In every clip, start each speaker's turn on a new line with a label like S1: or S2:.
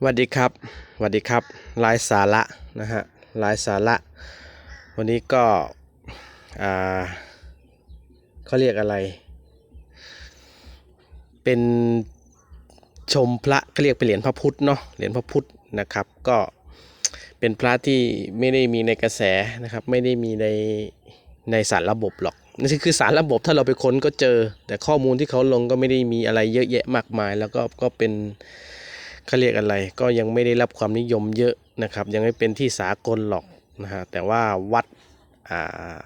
S1: สวัสดีครับสวัสดีครับลายสาระนะฮะลายสาระ วันนี้ก็อ่าเขาเรียกอะไร เป็นชมพระเขาเรียกเป็นเหรียญพระพุทธเนาะเหรียญพระพุทธนะครับ ก็เป็นพระที่ไม่ได้มีในกระแสนะครับ ไม่ได้มีในในสารระบบหรอกนั่นคือสารระบบถ้าเราไปค้นก็เจอ แต่ข้อมูลที่เขาลงก็ไม่ได้มีอะไรเยอะแยะมากมาย แล้วก็ก็เป็น เขาเรียกอะไรก็ยังไม่ได้รับความนิยมเยอะนะครับ ยังไม่เป็นที่สากลหรอกนะฮะแต่ว่าวัดอ่า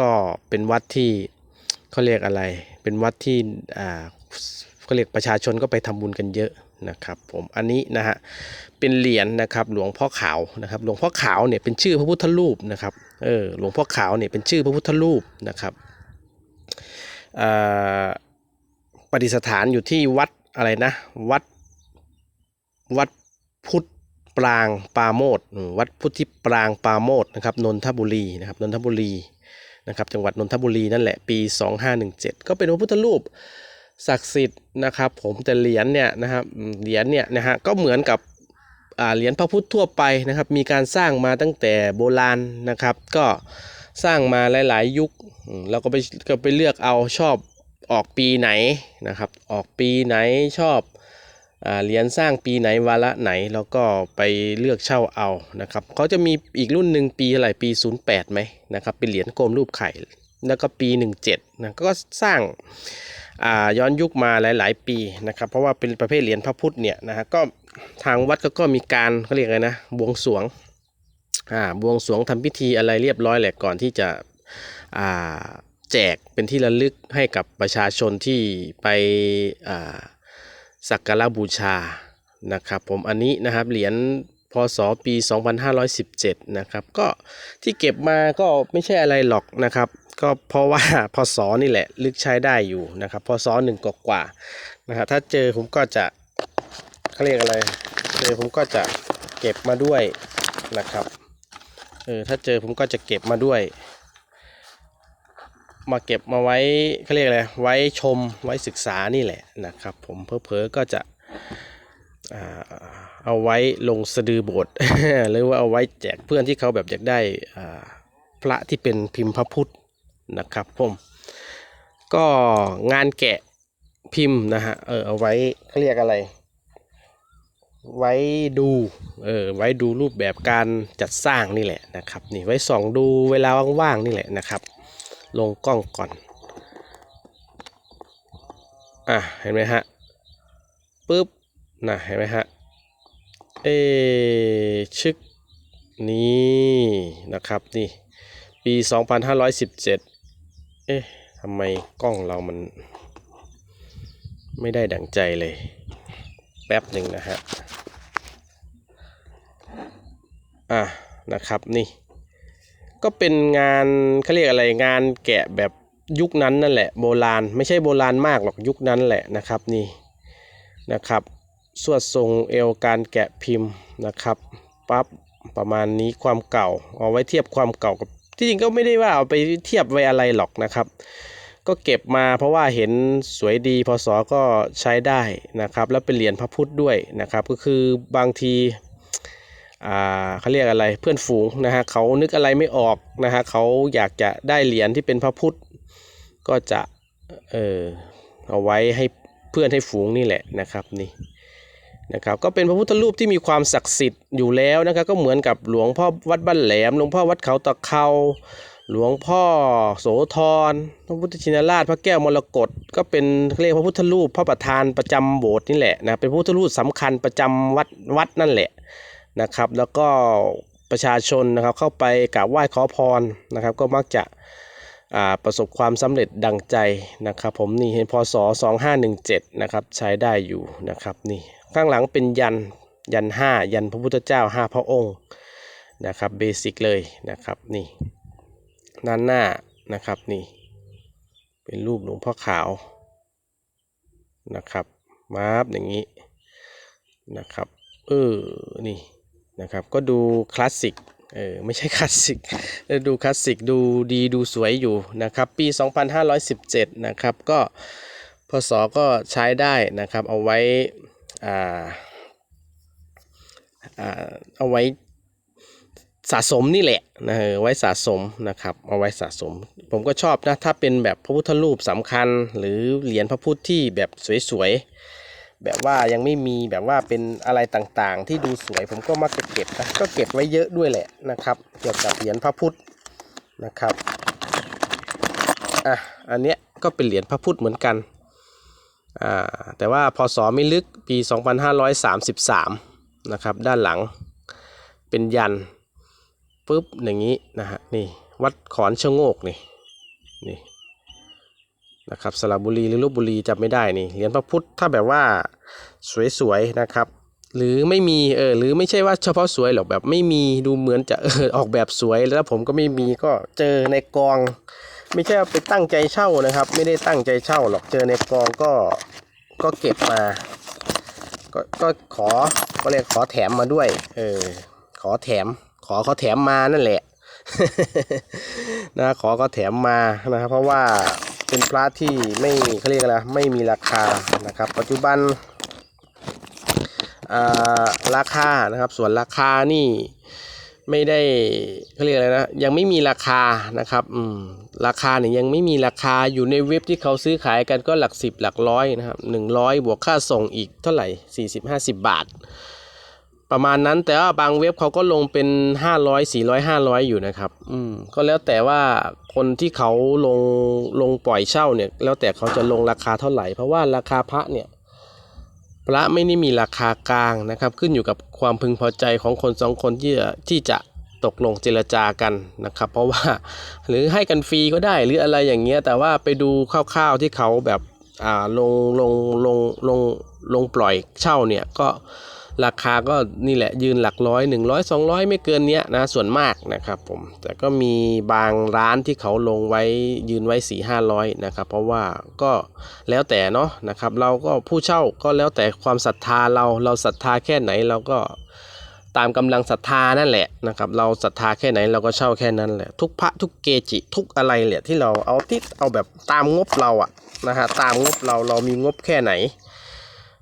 S1: ก็เป็นวัดที่เขาเรียกอะไร เป็นวัดที่อ่าเขาเรียกประชาชนก็ไปทำบุญกันเยอะนะครับผมอันนี้นะฮะเป็นเหรียญนะครับหลวงพ่อขาวนะครับ หลวงพ่อขาวเนี่ยเป็นชื่อพระพุทธรูปนะครับเออหลวงพ่อขาวเนี่ยเป็นชื่อพระพุทธรูปนะครับอ่าประดิษฐานอยู่ที่วัดอะไรนะ วัด วัดพุทธปรางปาโมดวัดพุทธิปรางปาโมดนะครับนนทบุรีนะครับนนทบุรีนะครับจังหวัดนนทบุรีนั่นแหละปี 2517 ก็เป็นพระพุทธรูปศักดิ์สิทธิ์นะครับผมแต่เหรียญเนี่ยนะครับเหรียญเนี่ยนะฮะก็เหมือนกับเหรียญพระพุทธทั่วไปนะครับมีการสร้างมาตั้งแต่โบราณนะครับ ก็สร้างมาหลาย ๆ ยุคเราก็ไปก็ไปเลือกเอาชอบออกปีไหนนะครับออกปีไหนชอบ เหรียญสร้างปีไหนวาระไหนแล้วก็ไปเลือกเช่าเอานะครับเขาจะมีอีกรุ่นหนึ่งปีอะไรปี 08ไหมนะครับเป็นเหรียญกลมรูปไข่ แล้วก็ปี 17นะก็สร้างาย้อนยุคมาหลาย ๆ ปีนะครับเพราะว่าเป็นประเภทเหรียญพระพุทธเนี่ยนะฮะก็ทางวัดก็ก็มีการเขาเรียกอะไรนะบวงสรวงอ่าบวงสรวงทำพิธีอะไรเรียบร้อยแหละก่อนที่จะอ่าแจกเป็นที่ระลึกให้กับประชาชนที่ไปอ่า สักการะบูชานะครับผมอันนี้นะครับเหรียญพศปี 2517 นะครับก็ที่เก็บมาก็ไม่ใช่อะไรหรอกนะครับ ก็เพราะว่าพศนี่แหละลึกใช้ได้อยู่นะครับพศหนึ่งกว่านะครับถ้าเจอผมก็จะเขาเรียกอะไรเจอผมก็จะเก็บมาด้วยนะครับเออถ้าเจอผมก็จะเก็บมาด้วย มาเก็บมาไว้เขาเรียกอะไรไว้ชมไว้ศึกษานี่แหละนะครับ ผมเพอๆก็จะเอาไว้ลงสะดือโบสถ์หรือว่าเอาไว้แจกเพื่อนที่เขาแบบอยากได้พระที่เป็นพิมพ์พระพุทธนะครับผมก็งานแกะพิมพ์นะฮะเออเอาไว้เขาเรียกอะไร ไว้ดูเออไว้ดูรูปแบบการจัดสร้างนี่แหละนะครับนี่ไว้ส่องดูเวลาว่างๆนี่แหละนะครับ ลงกล้องก่อน อะ เห็นไหมฮะปึ๊บนะเห็นไหมฮะ เอชึก นี่นะครับนี่ ปี 2517 เอ๊ะทำไมกล้องเรามัน ไม่ได้ดั่งใจเลย แป๊บหนึ่งนะฮะ อะ นะครับนี่ ก็เป็นงานเขาเรียกอะไรงานแกะแบบยุคนั้นนั่นแหละโบราณ ไม่ใช่โบราณมากหรอกยุคนั้นแหละนะครับนี่นะครับสวดทรงเอวการแกะพิมพ์นะครับปั๊บประมาณนี้ความเก่าเอาไว้เทียบความเก่ากับที่จริงก็ไม่ได้ว่าเอาไปเทียบไว้อะไรหรอกนะครับ ก็เก็บมาเพราะว่าเห็นสวยดีพศก็ใช้ได้นะครับ แล้วเป็นเหรียญพระพุทธด้วยนะครับ ก็คือบางที อ่าเขาเรียกอะไรเพื่อนฝูงนะฮะเขานึกอะไรไม่ออกนะฮะเขาอยากจะได้เหรียญที่เป็นพระพุทธ ก็จะเออเอาไว้ให้เพื่อนให้ฝูงนี่แหละนะครับนี่นะครับก็เป็นพระพุทธรูปที่มีความศักดิ์สิทธิ์อยู่แล้วนะครับก็เหมือนกับหลวงพ่อวัดบ้านแหลมหลวงพ่อวัดเขาตะเขาหลวงพ่อโสธรพระพุทธชินราช พระแก้วมรกตก็เป็นเขาเรียกพระพุทธรูปพระประธานประจำโบสถ์นี่แหละนะเป็นพระพุทธรูปสำคัญประจำวัดวัดนั่นแหละ นะครับ แล้วก็ประชาชนนะครับเข้าไปกราบไหว้ขอพรนะครับ ก็มักจะประสบความสำเร็จดังใจนะครับ ผมนี่เห็นพศ 2517 นะครับ ใช้ได้อยู่นะครับนี่ข้างหลังเป็นยันยันห้ายันพระพุทธเจ้าห้าพระองค์นะครับเบสิกเลยนะครับนี่ด้านหน้านะครับนี่เป็นรูปหลวงพ่อขาวนะครับมาบอย่างนี้นะครับเออนี่ นะครับก็ดูคลาสสิกเออไม่ใช่คลาสสิกดูคลาสสิกดูดีดูสวยอยู่นะครับ ปี 2517 นะครับ ก็พศก็ใช้ได้นะครับ เอาไว้อ่าอ่าเอาไว้สะสมนี่แหละนะเออไว้สะสมนะครับ เอาไว้สะสม ผมก็ชอบนะ ถ้าเป็นแบบพระพุทธรูปสำคัญ หรือเหรียญพระพุทธที่แบบสวยๆ แบบว่ายังไม่มีแบบว่าเป็นอะไรต่างๆ ที่ดูสวยผมก็มักจะเก็บนะก็เก็บไว้เยอะด้วยแหละนะครับ เกี่ยวกับเหรียญพระพุทธนะครับอะอันเนี้ยก็เป็นเหรียญพระพุทธเหมือนกันอ่าแต่ว่าพศไม่ลึกปี 2533นะครับด้านหลังเป็นยันปุ๊บอย่างนี้นะฮะนี่วัดขอนชะโงกนี่นี่ นะครับสระบุรีหรือลบบุรีจำไม่ได้นี่เหรียญพระพุทธถ้าแบบว่าสวยๆนะครับ หรือไม่มีเออหรือไม่ใช่ว่าเฉพาะสวยหรอกแบบไม่มีดูเหมือนจะเออออกแบบสวยแล้วผมก็ไม่มีก็เจอในกอง ไม่ใช่ไปตั้งใจเช่านะครับ ไม่ได้ตั้งใจเช่าหรอกเจอในกองก็ก็เก็บมา ก็ก็ขอก็เรียกขอแถมมาด้วย เออ ขอแถม ขอเขาแถมมานั่นแหละนะขอเขาแถมมานะครับเพราะว่า เป็นพระที่ไม่เขาเรียกอะไรไม่มีราคานะครับ ปัจจุบันราคานะครับ ส่วนราคานี่ไม่ได้เขาเรียกอะไรนะยังไม่มีราคานะครับอืมราคาเนี่ยยังไม่มีราคาอยู่ในเว็บที่เขาซื้อขายกันก็หลักสิบหลักร้อยนะครับหนึ่งร้อยบวกค่าส่งอีกเท่าไหร่สี่สิบห้าสิบบาท ประมาณนั้นแต่ว่าบางเว็บเขาก็ลงเป็น500 400 500อยู่นะครับ อืมก็แล้วแต่ว่าคนที่เขาลงลงปล่อยเช่าเนี่ย แล้วแต่เขาจะลงราคาเท่าไหร่ เพราะว่าราคาพระเนี่ย พระไม่ได้มีราคากลางนะครับ ขึ้นอยู่กับความพึงพอใจของคนสองคนที่จะที่จะตกลงเจรจากันนะครับ เพราะว่าหรือให้กันฟรีก็ได้หรืออะไรอย่างเงี้ย แต่ว่าไปดูคร่าวๆที่เขาแบบอ่าลงลงลงลงลงปล่อยเช่าเนี่ยก็ ราคาก็นี่แหละยืนหลักร้อยหนึ่งร้อยสองร้อยไม่เกินเนี้ยนะส่วนมากนะครับผมแต่ก็มีบางร้านที่เขาลงไว้ยืนไว้สี่ห้าร้อยนะครับเพราะว่าก็แล้วแต่เนาะนะครับเราก็ผู้เช่าก็แล้วแต่ความศรัทธาเราเราศรัทธาแค่ไหนเราก็ตามกำลังศรัทธานั่นแหละนะครับเราศรัทธาแค่ไหนเราก็เช่าแค่นั้นแหละทุกพระทุกเกจิทุกอะไรแหละที่เราเอาที่เอาแบบตามงบเราอะนะฮะตามงบเราเรามีงบแค่ไหน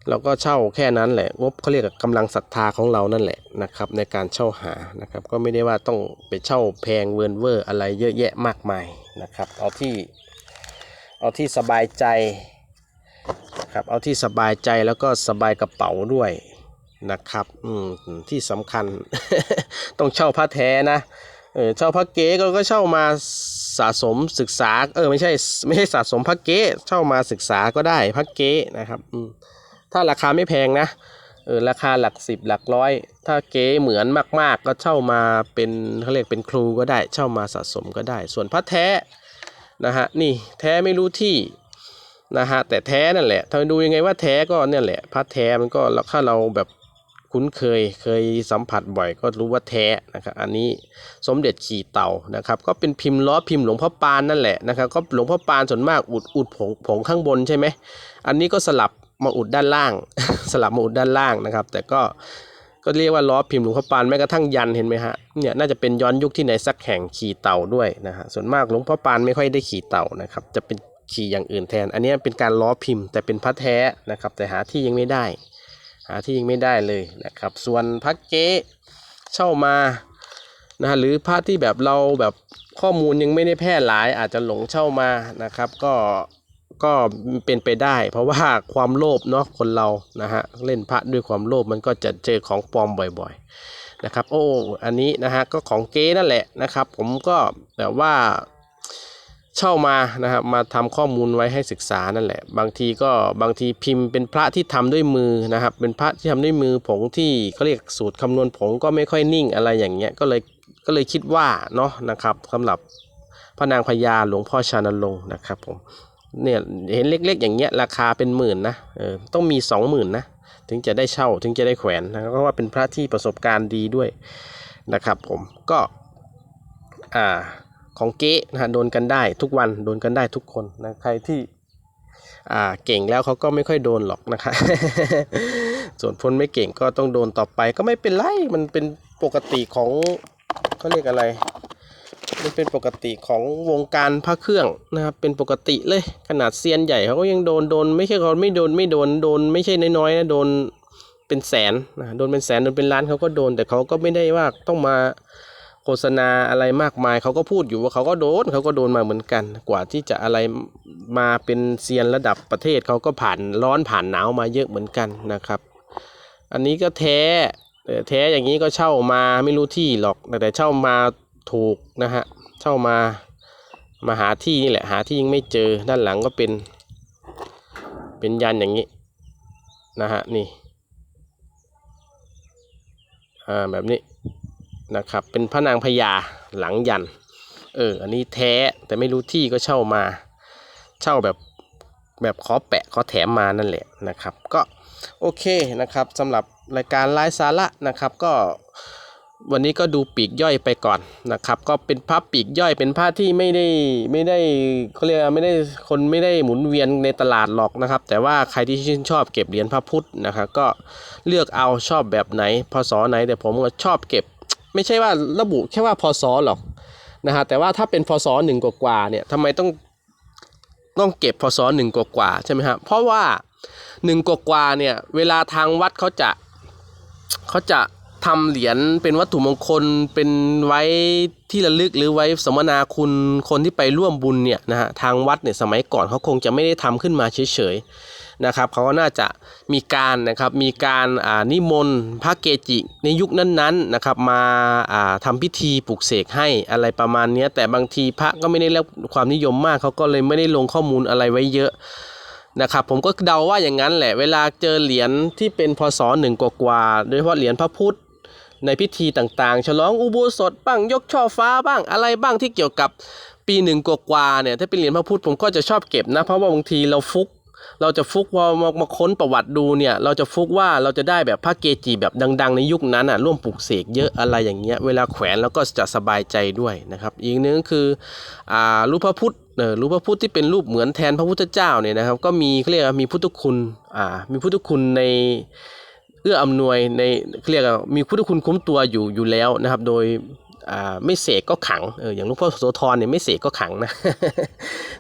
S1: เราก็เช่าแค่นั้นแหละ งบเขาเรียกกับกำลังศรัทธาของเรานั่นแหละนะครับ ในการเช่าหานะครับ ก็ไม่ได้ว่าต้องไปเช่าแพงเวินเวอร์อะไรเยอะแยะมากมายนะครับ เอาที่เอาที่สบายใจครับเอาที่สบายใจแล้วก็สบายกระเป๋าด้วยนะครับอืมที่สำคัญ ต้องเช่าพระแท้นะเออเช่าพระเก๊ก็ก็เช่ามาสะสมศึกษาเออไม่ใช่ไม่ใช่สะสมพระเก๊เช่ามาศึกษาก็ได้พระเก๊นะครับอืม ถ้าราคาไม่แพงนะเออราคาหลักสิบหลักร้อย ถ้าเก๊เหมือนมาก ๆ ก็เช่ามาเป็นเขาเรียกเป็นครูก็ได้เช่ามาสะสมก็ได้ ส่วนพระแท้นะฮะนี่แท้ไม่รู้ที่นะฮะแต่แท้นั่นแหละถ้าดูยังไงว่าแท้ก็เนี่ยแหละพระแท้มันก็ถ้าเราแบบคุ้นเคยเคยสัมผัสบ่อยก็รู้ว่าแท้นะครับอันนี้สมเด็จขี่เต่านะครับก็เป็นพิมพ์ล้อพิมพ์หลวงพ่อปานนั่นแหละนะครับก็หลวงพ่อปานส่วนมากอุดอุดผงผงข้างบนใช่ไหมอันนี้ก็สลับ มาอุดด้านล่าง สลับมาอุดด้านล่างนะครับ แต่ก็ก็เรียกว่าล้อพิมพ์หลวงพ่อปานแม้กระทั่งยันเห็นไหมฮะเนี่ยน่าจะเป็นย้อนยุคที่ไหนสักแห่งขี่เต่าด้วยนะฮะส่วนมากหลวงพ่อปานไม่ค่อยได้ขี่เต่านะครับ จะเป็นขี่อย่างอื่นแทน อันนี้เป็นการล้อพิมพ์แต่เป็นพระแท้นะครับ แต่หาที่ยังไม่ได้ หาที่ยังไม่ได้เลยนะครับ ส่วนพระเก๊เช่ามานะฮะหรือพระที่แบบเราแบบข้อมูลยังไม่ได้แพร่หลายอาจจะหลงเช่ามานะครับ ก็ ก็เป็นไปได้ เพราะว่าความโลภเนาะคนเรานะฮะเล่นพระด้วยความโลภมันก็จะเจอของปลอมบ่อยๆนะครับ โอ้อันนี้นะฮะก็ของเก๊นั่นแหละนะครับ ผมก็แบบว่าเช่ามานะครับมาทำข้อมูลไว้ให้ศึกษานั่นแหละ บางทีก็บางทีพิมพ์เป็นพระที่ทำด้วยมือนะครับ เป็นพระที่ทำด้วยมือผงที่เขาเรียกสูตรคำนวณผงก็ไม่ค่อยนิ่งอะไรอย่างเงี้ยก็เลยก็เลยคิดว่าเนาะนะครับสำหรับพระนางพญาหลวงพ่อชานลงนะครับผม เนี่ยเห็นเล็กๆ อย่างเงี้ยราคาเป็นหมื่นนะเออต้องมีสองหมื่นนะถึงจะได้เช่าถึงจะได้แขวนนะเพราะว่าเป็นพระที่ประสบการณ์ดีด้วยนะครับผมก็อ่าของเก๊นะฮะโดนกันได้ทุกวันโดนกันได้ทุกคนนะใครที่อ่าเก่งแล้วเขาก็ไม่ค่อยโดนหรอกนะครับส่วนพ้นไม่เก่งก็ต้องโดนต่อไปก็ไม่เป็นไรมันเป็นปกติของเขาเรียกอะไร มันเป็นปกติของวงการพระเครื่องนะครับ เป็นปกติเลยขนาดเซียนใหญ่เขาก็ยังโดนโดนไม่ใช่เขาไม่โดนไม่โดนโดนไม่ใช่น้อยๆนะโดนเป็นแสนนะโดนเป็นแสนโดนเป็นล้านเขาก็โดน แต่เขาก็ไม่ได้ว่าต้องมาโฆษณาอะไรมากมายเขาก็พูดอยู่ว่าเขาก็โดนเขาก็โดนมาเหมือนกัน กว่าที่จะอะไรมาเป็นเซียนระดับประเทศเขาก็ผ่านร้อนผ่านหนาวมาเยอะเหมือนกันนะครับ อันนี้ก็แท้แท้อย่างนี้ก็เช่ามาไม่รู้ที่หรอกแต่เช่ามาถูกนะฮะ เช่ามามาหาที่นี่แหละหาที่ยังไม่เจอด้านหลังก็เป็น เป็นยันอย่างนี้นะฮะนี่อ่าแบบนี้นะครับเป็นพระนางพญาหลังยันเอออันนี้แท้แต่ไม่รู้ที่ก็เช่ามา เช่าแบบแบบขอแปะขอแถมมานั่นแหละนะครับ ก็โอเคนะครับสำหรับรายการไลฟ์สาระนะครับก็ วันนี้ก็ดูปีกย่อยไปก่อนนะครับ ก็เป็นภาพปีกย่อยเป็นภาพที่ไม่ได้ไม่ได้เขาเรียกไม่ได้คนไม่ได้หมุนเวียนในตลาดหรอกนะครับ แต่ว่าใครที่ชื่นชอบเก็บเหรียญพระพุทธนะครับก็เลือกเอาชอบแบบไหนพศไหน แต่ผมก็ชอบเก็บ ไม่ใช่ว่าระบุแค่ว่าพศหรอกนะฮะแต่ว่าถ้าเป็นพศหนึ่งกว่าเนี่ยทำไมต้องต้องเก็บพศหนึ่งกว่าใช่ไหมครับเพราะว่าหนึ่งกว่าเนี่ยเวลาทางวัดเขาจะเขาจะ ทำเหรียญเป็นวัตถุมงคลเป็นไว้ที่ระลึกหรือไว้สมนาคุณคนที่ไปร่วมบุญเนี่ยนะฮะทางวัดเนี่ยสมัยก่อนเขาคงจะไม่ได้ทำขึ้นมาเฉยๆนะครับเขาก็น่าจะมีการนะครับมีการอ่านิมนต์พระเกจิในยุคนั้นๆนะครับมาอ่าทำพิธีปลุกเสกให้อะไรประมาณนี้แต่บางทีพระก็ไม่ได้รับความนิยมมากเขาก็เลยไม่ได้ลงข้อมูลอะไรไว้เยอะนะครับผมก็เดาว่าอย่างนั้นแหละเวลาเจอเหรียญที่เป็นพศหนึ่งกว่าๆโดยเฉพาะเหรียญพระพุทธ ในพิธีต่างๆ ฉลองอุโบสถบ้างยกช่อฟ้าบ้างอะไรบ้างที่เกี่ยวกับปีหนึ่งกว่าๆเนี่ยถ้าเป็นเหรียญพระพุทธผมก็จะชอบเก็บนะ เพราะว่าบางทีเราฟุก เราจะฟุกพอมามาค้นประวัติดูเนี่ย เราจะฟุกว่าเราจะได้แบบพระเกจิแบบดัง ๆ ในยุคนั้นอะร่วมปลูกเสกเยอะอะไรอย่างเงี้ยเวลาแขวนแล้วก็จะสบายใจด้วยนะครับ อีกนึงคืออ่ารูปพระพุทธเออรูปพระพุทธที่เป็นรูปเหมือนแทนพระพุทธเจ้าเนี่ยนะครับ ก็มีเขาเรียกว่ามีพุทธคุณอ่ามีพุทธคุณใน อื้ออำนวยในเรียกมีพุทธคุณคุ้มตัวอยู่อยู่แล้วนะครับ โดยไม่เสกก็ขังเอออย่างหลวงพ่อโสธรเนี่ยไม่เสกก็ขังนะ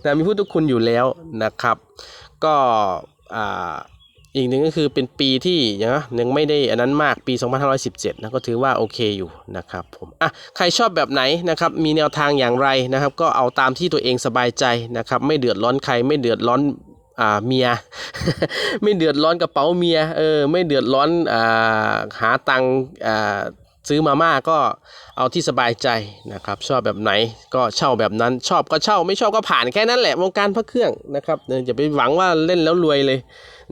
S1: นะมีพุทธคุณอยู่แล้วนะครับ ก็อีกหนึ่งก็คือเป็นปีที่ยังยังไม่ได้อันนั้นมากปี 2517นะก็ถือว่าโอเคอยู่นะครับผมอะใครชอบแบบไหนนะครับมีแนวทางอย่างไรนะครับ ก็เอาตามที่ตัวเองสบายใจนะครับ ไม่เดือดร้อนใครไม่เดือดร้อน อ่าเมีย ไม่เดือดร้อนกระเป๋าเมียเออไม่เดือดร้อนอ่าหาตังอ่าซื้อมาม่าก็เอาที่สบายใจนะครับ ชอบแบบไหนก็เช่าแบบนั้น ชอบก็เช่าไม่ชอบก็ผ่านแค่นั้นแหละวงการพระเครื่องนะครับอย่าไปหวังว่าเล่นแล้วรวยเลย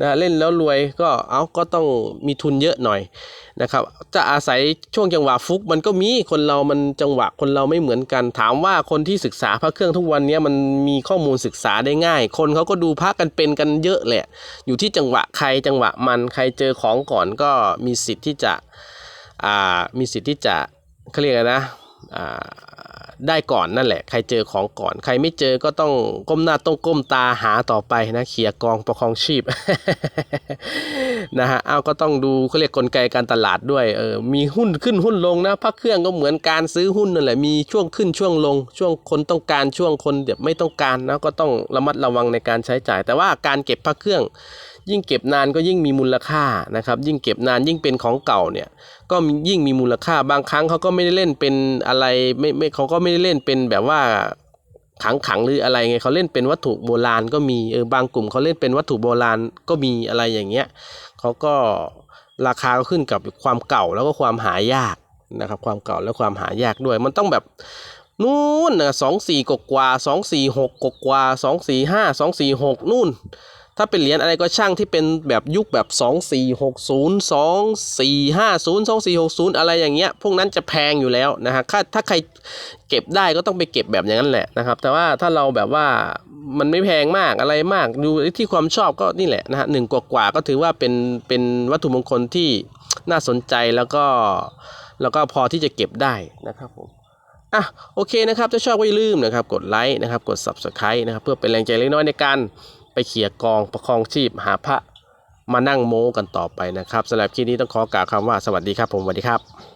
S1: นะเล่นแล้วรวยก็เอาก็ต้องมีทุนเยอะหน่อยนะครับ จะอาศัยช่วงจังหวะฟุกมันก็มีคนเรามันจังหวะคนเราไม่เหมือนกัน ถามว่าคนที่ศึกษาพระเครื่องทุกวันนี้มันมีข้อมูลศึกษาได้ง่าย คนเขาก็ดูพระกันเป็นกันเยอะแหละ อยู่ที่จังหวะใครจังหวะมันใครเจอของก่อนก็มีสิทธิ์ที่จะอ่ามีสิทธิ์ที่จะเขาเรียกนะอ่า ได้ก่อนนั่นแหละ ใครเจอของก่อน ใครไม่เจอก็ต้องก้มหน้าต้องก้มตาหาต่อไปนะเขี่ยกองประคองชีพนะฮะเอาก็ต้องดูเขาเรียกกลไกการตลาดด้วยเออมีหุ้นขึ้นหุ้นลงนะพระเครื่องก็เหมือนการซื้อหุ้นนั่นแหละมีช่วงขึ้นช่วงลง ช่วงคนต้องการช่วงคนเดี๋ยวไม่ต้องการนะก็ต้องระมัดระวังในการใช้จ่าย แต่ว่าการเก็บพระเครื่อง ยิ่งเก็บนานก็ยิ่งมีมูลค่านะครับ ยิ่งเก็บนานยิ่งเป็นของเก่าเนี่ย ก็ยิ่งมีมูลค่าบางครั้งเขาก็ไม่ได้เล่นเป็นอะไรไม่ไม่เขาก็ไม่ได้เล่นเป็นแบบว่าขังขังหรืออะไรไงเขาเล่นเป็นวัตถุโบราณก็มีเออบางกลุ่มเขาเล่นเป็นวัตถุโบราณก็มีอะไรอย่างเงี้ยเขาก็ราคาก็ขึ้นกับความเก่าแล้วก็ความหายากนะครับ ความเก่าและความหายากด้วย มันต้องแบบนู่นนะสองสี่กกว่าสองสี่หกกกว่าสองสี่ห้าสองสี่หกนู่น ถ้าเป็นเหรียญอะไรก็ช่างที่เป็นแบบยุคแบบ 2 4 6 0 2 4 5 0 2 4 6 0 อะไรอย่างเงี้ย พวกนั้นจะแพงอยู่แล้วนะฮะถ้าถ้าใครเก็บได้ก็ต้องไปเก็บแบบอย่างนั้นแหละนะครับ แต่ว่าถ้าเราแบบว่ามันไม่แพงมากอะไรมากดูที่ความชอบก็นี่แหละนะฮะหนึ่งกว่าๆก็ถือว่าเป็นเป็นวัตถุมงคลที่น่าสนใจแล้วก็แล้วก็พอที่จะเก็บได้นะครับผมอะโอเคนะครับถ้าชอบก็อย่าลืมนะครับกดไลค์นะครับกด subscribe นะครับเพื่อเป็นแรงใจเล็กน้อยในการ ไปเขี่ยกองประคองชีพหาพระมานั่งโม้กันต่อไปนะครับสำหรับคลิปนี้ต้องขอกล่าวคำว่าสวัสดีครับผมสวัสดีครับ